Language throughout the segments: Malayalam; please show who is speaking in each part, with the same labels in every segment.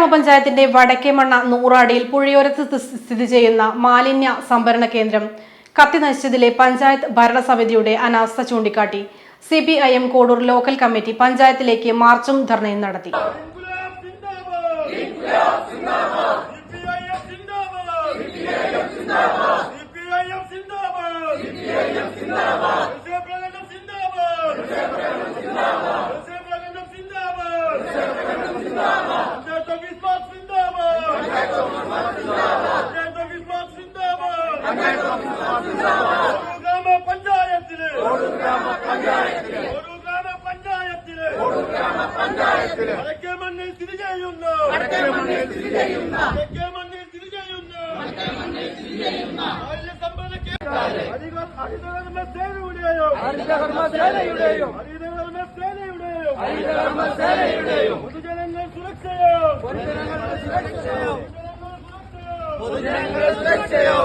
Speaker 1: ഗ്രാമപഞ്ചായത്തിന്റെ വടക്കേമണ്ണ നൂറാടിയിൽ പുഴയോരത്ത് സ്ഥി- സ്ഥിതി ചെയ്യുന്ന മാലിന്യ സംഭരണ കേന്ദ്രം കത്തി നശിച്ചതിലെ പഞ്ചായത്ത് ഭരണസമിതിയുടെ അനാസ്ഥ ചൂണ്ടിക്കാട്ടി. C P I M Kodur local committee പഞ്ചായത്തിലേക്ക് മാർച്ചും ധർണയും നടത്തി.
Speaker 2: വടക്കേ മണ്ണിൽ സ്ഥിതി ചെയ്യുന്ന. വടക്കേ മണ്ണിൽ സ്ഥിതി ചെയ്യുന്ന വടക്കേ മണ്ണിൽ സ്ഥിതി ചെയ്യുന്ന വടക്കേ മണ്ണിൽ സ്ഥിതി ചെയ്യുന്ന മാലിന്യ സംഭരണ കേന്ദ്രം ഹരിതകർമ്മ സേനയുടെയും ഹരിതകർമ്മ സേനയുടെയും ഹരിതകർമ്മ സേനയുടെയും ഹരിതകർമ്മ സേനയുടെയും പൊതുജനങ്ങൾ സുരക്ഷയോ പൊതുജനങ്ങളുടെ സുരക്ഷയോ പൊതുജനങ്ങളുടെ സുരക്ഷയോ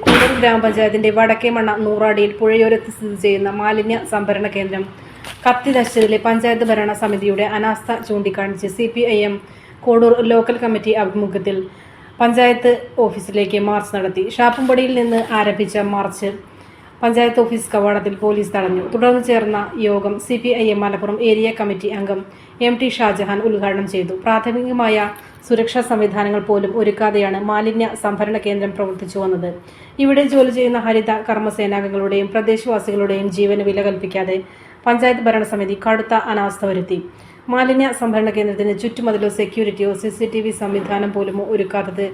Speaker 1: കോണ്ടൂർ ഗ്രാമപഞ്ചായത്തിന്റെ വടക്കേമണ്ണ നൂറാടിയിൽ പുഴയോരത്ത് സ്ഥിതി ചെയ്യുന്ന മാലിന്യ സംഭരണ കേന്ദ്രം. കത്തി നശിച്ചതിലെ പഞ്ചായത്ത് ഭരണ സമിതിയുടെ അനാസ്ഥ ചൂണ്ടിക്കാണിച്ച് C P I M Kodur local committee ആഭിമുഖ്യത്തിൽ പഞ്ചായത്ത് ഓഫീസിലേക്ക് മാർച്ച് നടത്തി. ഷാപ്പുംപടിയിൽ നിന്ന് ആരംഭിച്ച മാർച്ച് പഞ്ചായത്ത് ഓഫീസ് കവാടത്തിൽ പോലീസ് തടഞ്ഞു. തുടർന്ന് ചേർന്ന യോഗം C P I M Malappuram area committee അംഗം എം ടി ഷാജഹാൻ ഉദ്ഘാടനം ചെയ്തു. പ്രാഥമികമായ സുരക്ഷാ സംവിധാനങ്ങൾ പോലും ഒരുക്കാതെയാണ് മാലിന്യ സംഭരണ കേന്ദ്രം പ്രവർത്തിച്ചു വന്നത്. ഇവിടെ ജോലി ചെയ്യുന്ന ഹരിത കർമ്മസേനാംഗങ്ങളുടെയും പ്രദേശവാസികളുടെയും ജീവന് വില കൽപ്പിക്കാതെ പഞ്ചായത്ത് ഭരണസമിതി കടുത്ത അനാസ്ഥ വരുത്തി. മാലിന്യ സംഭരണ കേന്ദ്രത്തിന് ചുറ്റുമതിലോ സെക്യൂരിറ്റിയോ സി സി ടി വി സംവിധാനം പോലുമോ ഒരുക്കാത്തത്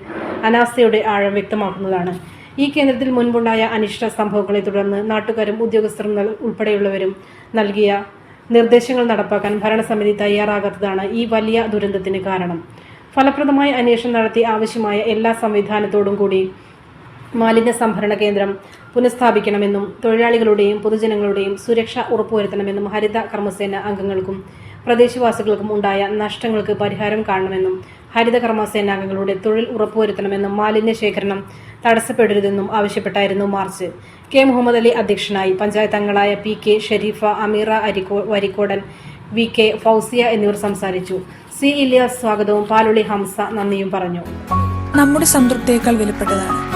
Speaker 1: അനാസ്ഥയുടെ ആഴം വ്യക്തമാക്കുന്നതാണ്. ഈ കേന്ദ്രത്തിൽ മുൻപുണ്ടായ അനിഷ്ട സംഭവങ്ങളെ തുടർന്ന് നാട്ടുകാരും ഉദ്യോഗസ്ഥരും ഉൾപ്പെടെയുള്ളവരും നൽകിയ നിർദ്ദേശങ്ങൾ നടപ്പാക്കാൻ ഭരണസമിതി തയ്യാറാകാത്തതാണ് ഈ വലിയ ദുരന്തത്തിന് കാരണം. ഫലപ്രദമായി അന്വേഷണം നടത്തി ആവശ്യമായ എല്ലാ സംവിധാനത്തോടും കൂടി മാലിന്യ സംഭരണ കേന്ദ്രം പുനഃസ്ഥാപിക്കണമെന്നും തൊഴിലാളികളുടെയും പൊതുജനങ്ങളുടെയും സുരക്ഷ ഉറപ്പുവരുത്തണമെന്നും ഹരിത കർമ്മസേന അംഗങ്ങൾക്കും പ്രദേശവാസികൾക്കും ഉണ്ടായ നഷ്ടങ്ങൾക്ക് പരിഹാരം കാണണമെന്നും ഹരിത കർമ്മസേന അംഗങ്ങളുടെ തൊഴിൽ ഉറപ്പുവരുത്തണമെന്നും മാലിന്യ ശേഖരണം തടസ്സപ്പെടരുതെന്നും ആവശ്യപ്പെട്ടായിരുന്നു മാർച്ച്. കെ മുഹമ്മദ് അലി അധ്യക്ഷനായി പഞ്ചായത്ത് അംഗങ്ങളായ P K Shareefa Ameera അരിക്കോ Varikkodan V K Fousiya എന്നിവർ സംസാരിച്ചു. സി ഇലിയാസ് സ്വാഗതവും പാലുളി ഹംസ നന്ദിയും പറഞ്ഞു.
Speaker 3: നമ്മുടെ സംതൃപ്തിയേക്കാൾ വിലപ്പെട്ടതാണ്.